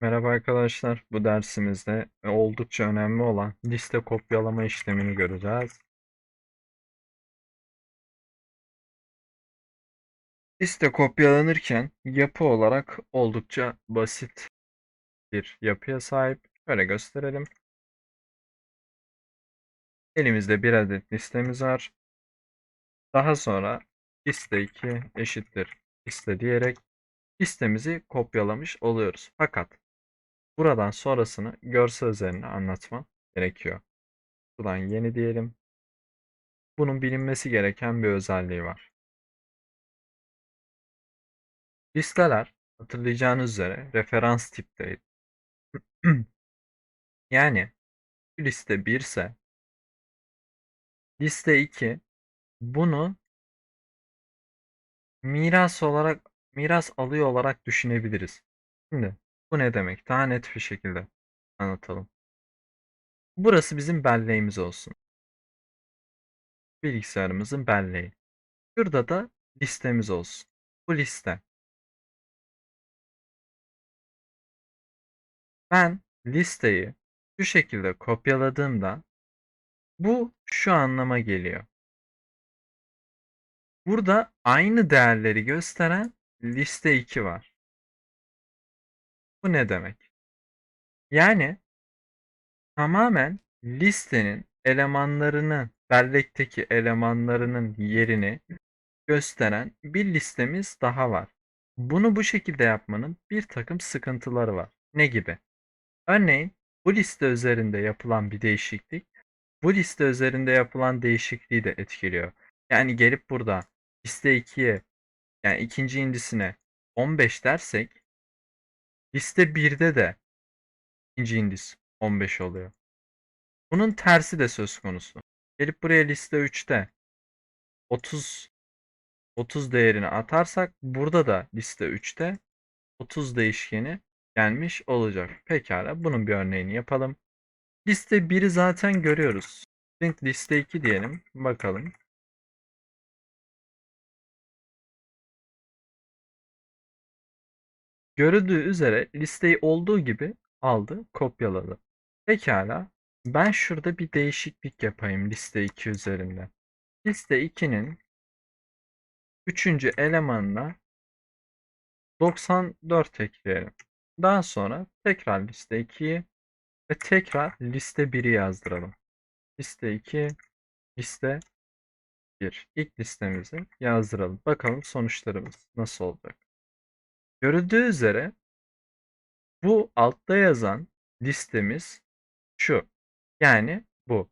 Merhaba arkadaşlar. Bu dersimizde oldukça önemli olan liste kopyalama işlemini göreceğiz. Liste kopyalanırken yapı olarak oldukça basit bir yapıya sahip. Şöyle gösterelim. Elimizde bir adet listemiz var. Daha sonra liste 2 eşittir liste diyerek listemizi kopyalamış oluyoruz. Fakat buradan sonrasını görsel üzerine anlatmam gerekiyor. Buradan yeni diyelim. Bunun bilinmesi gereken bir özelliği var. Listeler hatırlayacağınız üzere referans tipteydi. Yani liste 1 ise liste 2 bunu miras olarak miras alıyor olarak düşünebiliriz. Şimdi bu ne demek? Daha net bir şekilde anlatalım. Burası bizim belleğimiz olsun. Bilgisayarımızın belleği. Şurada da listemiz olsun. Bu liste. Ben listeyi şu şekilde kopyaladığımda bu şu anlama geliyor. Burada aynı değerleri gösteren liste 2 var. Bu ne demek? Yani tamamen listenin elemanlarını, bellekteki elemanlarının yerini gösteren bir listemiz daha var. Bunu bu şekilde yapmanın bir takım sıkıntıları var. Ne gibi? Örneğin bu liste üzerinde yapılan bir değişiklik bu liste üzerinde yapılan değişikliği de etkiliyor. Yani gelip burada liste 2'ye yani ikinci indisine 15 dersek liste 1'de de ikinci indis 15 oluyor. Bunun tersi de söz konusu. Gelip buraya liste 3'te 30 30 değerini atarsak burada da liste 3'te 30 değişkeni gelmiş olacak. Pekala bunun bir örneğini yapalım. Liste 1'i zaten görüyoruz. Liste 2 diyelim. Bakalım. Görüldüğü üzere listeyi olduğu gibi aldı, kopyaladı. Pekala. Ben şurada bir değişiklik yapayım liste 2 üzerinde. Liste 2'nin 3. elemanına 94 ekleyelim. Daha sonra tekrar liste 2'yi ve tekrar liste 1'i yazdıralım. Liste 2, liste 1. İlk listemizi yazdıralım. Bakalım sonuçlarımız nasıl olacak. Görüldüğü üzere bu altta yazan listemiz şu. Yani bu.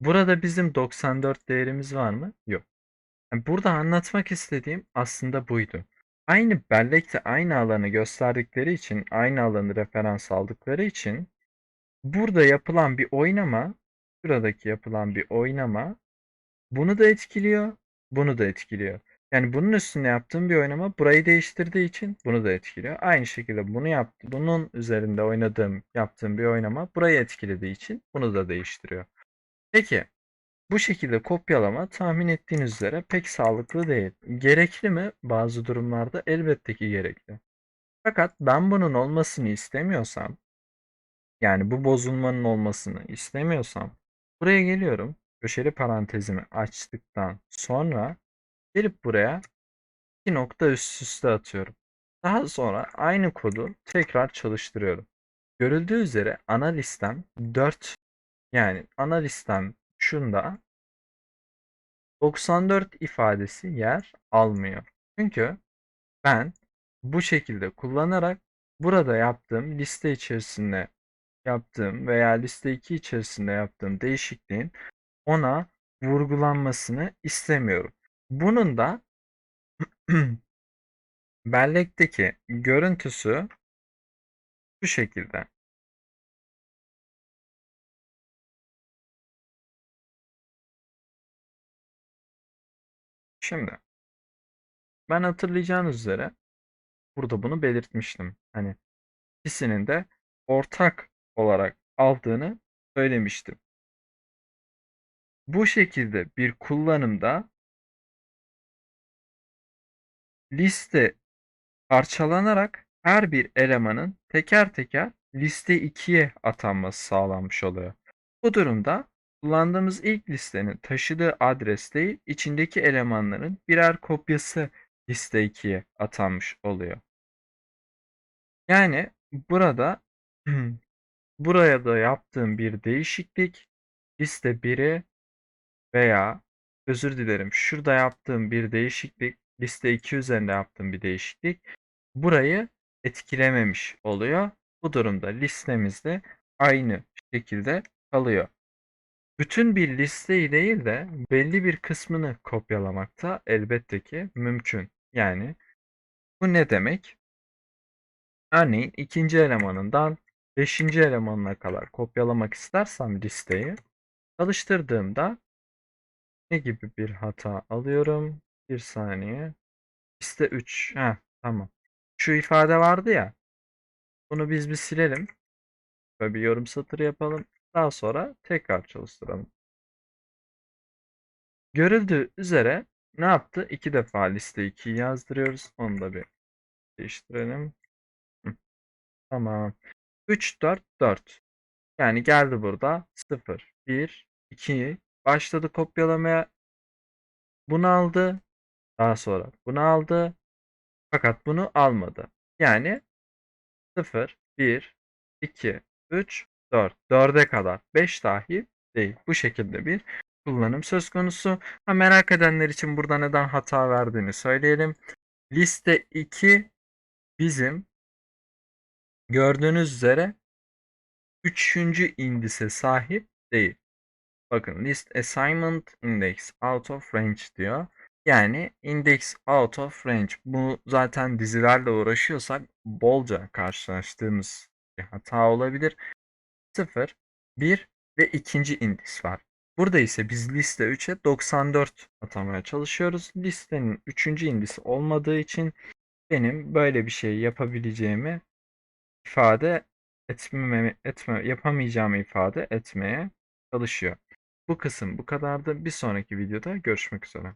Burada bizim 94 değerimiz var mı? Yok. Yani burada anlatmak istediğim aslında buydu. Aynı bellekte aynı alanı gösterdikleri için, aynı alanı referans aldıkları için burada yapılan bir oynama, şuradaki yapılan bir oynama bunu da etkiliyor, bunu da etkiliyor. Yani bunun üstünde yaptığım bir oynama burayı değiştirdiği için bunu da etkiliyor. Aynı şekilde bunu yaptım. Bunun üzerinde oynadığım, yaptığım bir oynama burayı etkilediği için bunu da değiştiriyor. Peki bu şekilde kopyalama tahmin ettiğiniz üzere pek sağlıklı değil. Gerekli mi? Bazı durumlarda elbette ki gerekli. Fakat ben bunun olmasını istemiyorsam, yani bu bozulmanın olmasını istemiyorsam buraya geliyorum. Köşeli parantezimi açtıktan sonra gelip buraya iki nokta üst üste atıyorum. Daha sonra aynı kodu tekrar çalıştırıyorum. Görüldüğü üzere ana listem 4 yani ana listem şunda 94 ifadesi yer almıyor. Çünkü ben bu şekilde kullanarak burada yaptığım liste içerisinde yaptığım veya liste 2 içerisinde yaptığım değişikliğin ona vurgulanmasını istemiyorum. Bunun da bellekteki görüntüsü bu şekilde. Şimdi ben hatırlayacağınız üzere burada bunu belirtmiştim. Hani ikisinin de ortak olarak aldığını söylemiştim. Bu şekilde bir kullanımda liste parçalanarak her bir elemanın teker teker liste 2'ye atanması sağlanmış oluyor. Bu durumda kullandığımız ilk listenin taşıdığı adres değil, içindeki elemanların birer kopyası liste 2'ye atanmış oluyor. Yani burada buraya da yaptığım bir değişiklik liste 1'i veya özür dilerim şurada yaptığım bir değişiklik liste 2 üzerinde yaptığım bir değişiklik burayı etkilememiş oluyor. Bu durumda listemizde aynı şekilde kalıyor. Bütün bir listeyi değil de belli bir kısmını kopyalamak da elbette ki mümkün. Yani bu ne demek? Örneğin ikinci elemanından beşinci elemanına kadar kopyalamak istersem listeyi çalıştırdığımda ne gibi bir hata alıyorum? Bir saniye. Liste 3. Heh, tamam. Şu ifade vardı ya. Bunu biz bir silelim. Böyle bir yorum satırı yapalım. Daha sonra tekrar çalıştıralım. Görüldüğü üzere ne yaptı? İki defa liste 2'yi yazdırıyoruz. Onu da bir değiştirelim. Hı. Tamam. 3, 4, 4. Yani geldi burada 0, 1, 2 başladı kopyalamaya. Bunu aldı. Daha sonra bunu aldı. Fakat bunu almadı. Yani 0, 1, 2, 3, 4. 4'e kadar 5 dahi değil. Bu şekilde bir kullanım söz konusu. Ha, merak edenler için burada neden hata verdiğini söyleyelim. Liste 2 bizim gördüğünüz üzere 3. indise sahip değil. Bakın list assignment index out of range diyor. Yani index out of range. Bu zaten dizilerle uğraşıyorsak bolca karşılaştığımız bir hata olabilir. 0, 1 ve ikinci indeks var. Burada ise biz liste 3'e 94 atamaya çalışıyoruz. Listenin 3. indisi olmadığı için benim böyle bir şey yapabileceğimi ifade etmeme, etme, yapamayacağımı ifade etmeye çalışıyor. Bu kısım bu kadardı. Bir sonraki videoda görüşmek üzere.